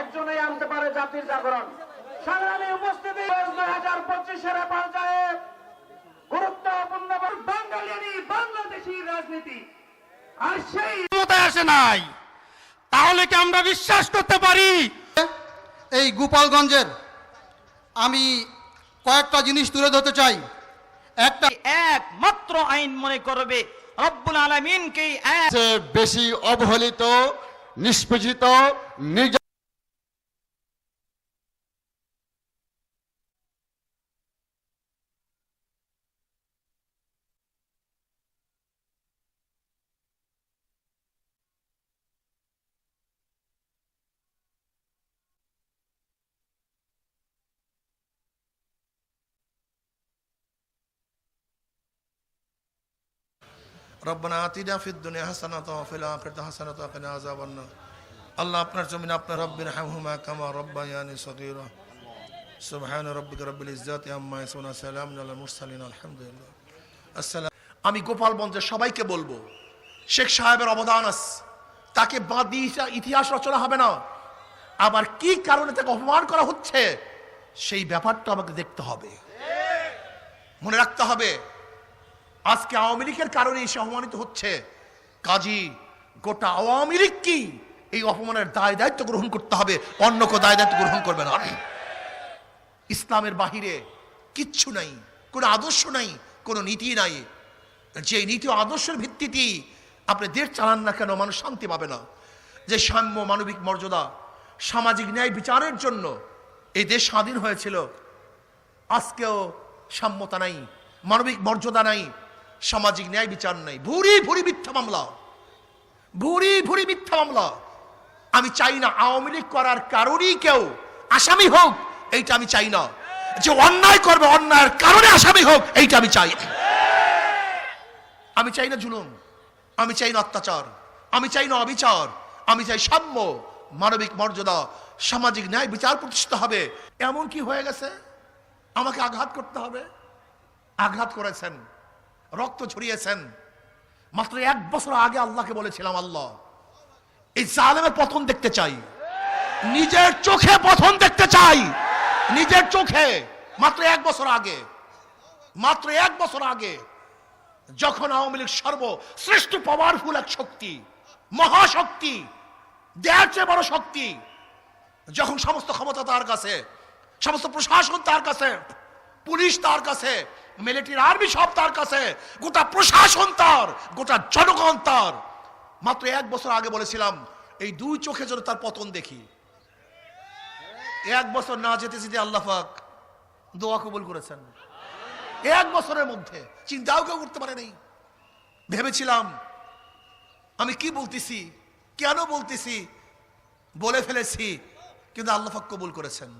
একজনেই আনতে পারে জাতির জাগরণ। সংগ্রামী উপস্থিতি দুই হাজার পঁচিশের পর্যায়ে গুরুত্বপূর্ণ বাঙালি রাজনীতি। আর সেই আসে নাই। তাহলে কি আমরা বিশ্বাস করতে পারি? এই গোপালগঞ্জের আমি কয়েকটা জিনিস তুলে ধরতে চাই। একটা একমাত্র আইন মনে করবে রব্বুল আলমিনকে এক সবচেয়ে বেশি অবহেলিত নিষ্পেষিত নির্যাতিত রব্বানা আতিনা দুনিয়া হাসানাত ফিল আখিরাতি হাসানাত ওয়াকিনা আযাবান নার। আল্লাহ আপনার জমিন আপনার রব্বির হামহুমা কামা রব্বায়ানি সগীরা। সুবহান রব্বিকা রব্বিল ইজ্জাতি আম্মা ইয়াসিফুন সালামুন আলাল মুরসালিন, আলহামদুলিল্লাহ। আসসালাম আমি গোপালগঞ্জের সবাইকে বলব, শেখ সাহেবের অবদান আছে। তাকে বাদ দিয়ে ইতিহাস রচনা হবে না। আবার কি কারণে তাকে অপমান করা হচ্ছে? সেই ব্যাপারটা আমাকে দেখতে হবে। মনে রাখতে হবে আজকে আওয়ামী লীগের কারণে এসে অপমানিত হচ্ছে। কাজী, গোটা আওয়ামী লীগ কি এই অপমানের দায় দায়িত্ব গ্রহণ করতে হবে? অন্য কেউ দায় দায়িত্ব গ্রহণ করবে না। ইসলামের বাহিরে কিচ্ছু নাই, কোনো আদর্শ নাই, কোনো নীতি নাই। যে নীতি ও আদর্শের ভিত্তিতেই আপনি দেশ চালান না কেন মানুষ শান্তি পাবে না। যে সাম্য মানবিক মর্যাদা, সামাজিক ন্যায় বিচারের জন্য এই দেশ স্বাধীন হয়েছিল, আজকেও সাম্যতা নাই, মানবিক মর্যাদা নাই। সামাজিক ন্যায় বিচার নাই। ভুরি ভুরি মিথ্যা মামলা। ভুরি ভুরি মিথ্যা মামলা। আমি চাই না আওয়ামী লীগ করার কারণেই কেউ আসামি হোক, এইটা আমি চাই না। যে অন্যায় করবে অন্যায়ের কারণে আসামি হোক, এইটা আমি চাই। আমি চাই না জুলুম। আমি চাই না অত্যাচার। আমি চাই না অবিচার। আমি চাই সাম্য, মানবিক মর্যাদা, সামাজিক ন্যায় বিচার প্রতিষ্ঠিত হবে। এমন কি হয়ে গেছে? আমাকে আঘাত করতে হবে? আঘাত করেছেন। রক্ত ছড়িয়েছেন মাত্র এক বছর আগে আল্লাহকে বলেছিলাম, আল্লাহ, এই জালেমের পতন দেখতে চাই। নিজের চোখে পতন দেখতে চাই। নিজের চোখে। মাত্র এক বছর আগে। মাত্র এক বছর আগে যখন আওয়ামী লীগ সর্বশ্রেষ্ঠ পাওয়ারফুল এক শক্তি, মহাশক্তি দেয়ার চেয়ে বড় শক্তি, যখন সমস্ত ক্ষমতা তার কাছে, সমস্ত প্রশাসন তার কাছে, পুলিশ তার কাছে মিলিটারি আর্মি সব তার কাছে, গোটা প্রশাসন তার, গোটা জনগণ তার। মাত্র এক বছর আগে বলেছিলাম, এই দুই চোখে যেন তার পতন দেখি। এক বছর না যেতে যেতে আল্লাহ পাক দোয়া কবুল করেছেন। এক বছরের মধ্যে, চিন্তাও কেউ করতে পারে ভেবেছিলাম, আমি কি বলতেছি, কেন বলতেছি, বলে ফেলেছি, কিন্তু আল্লাহ পাক কবুল করেছেন।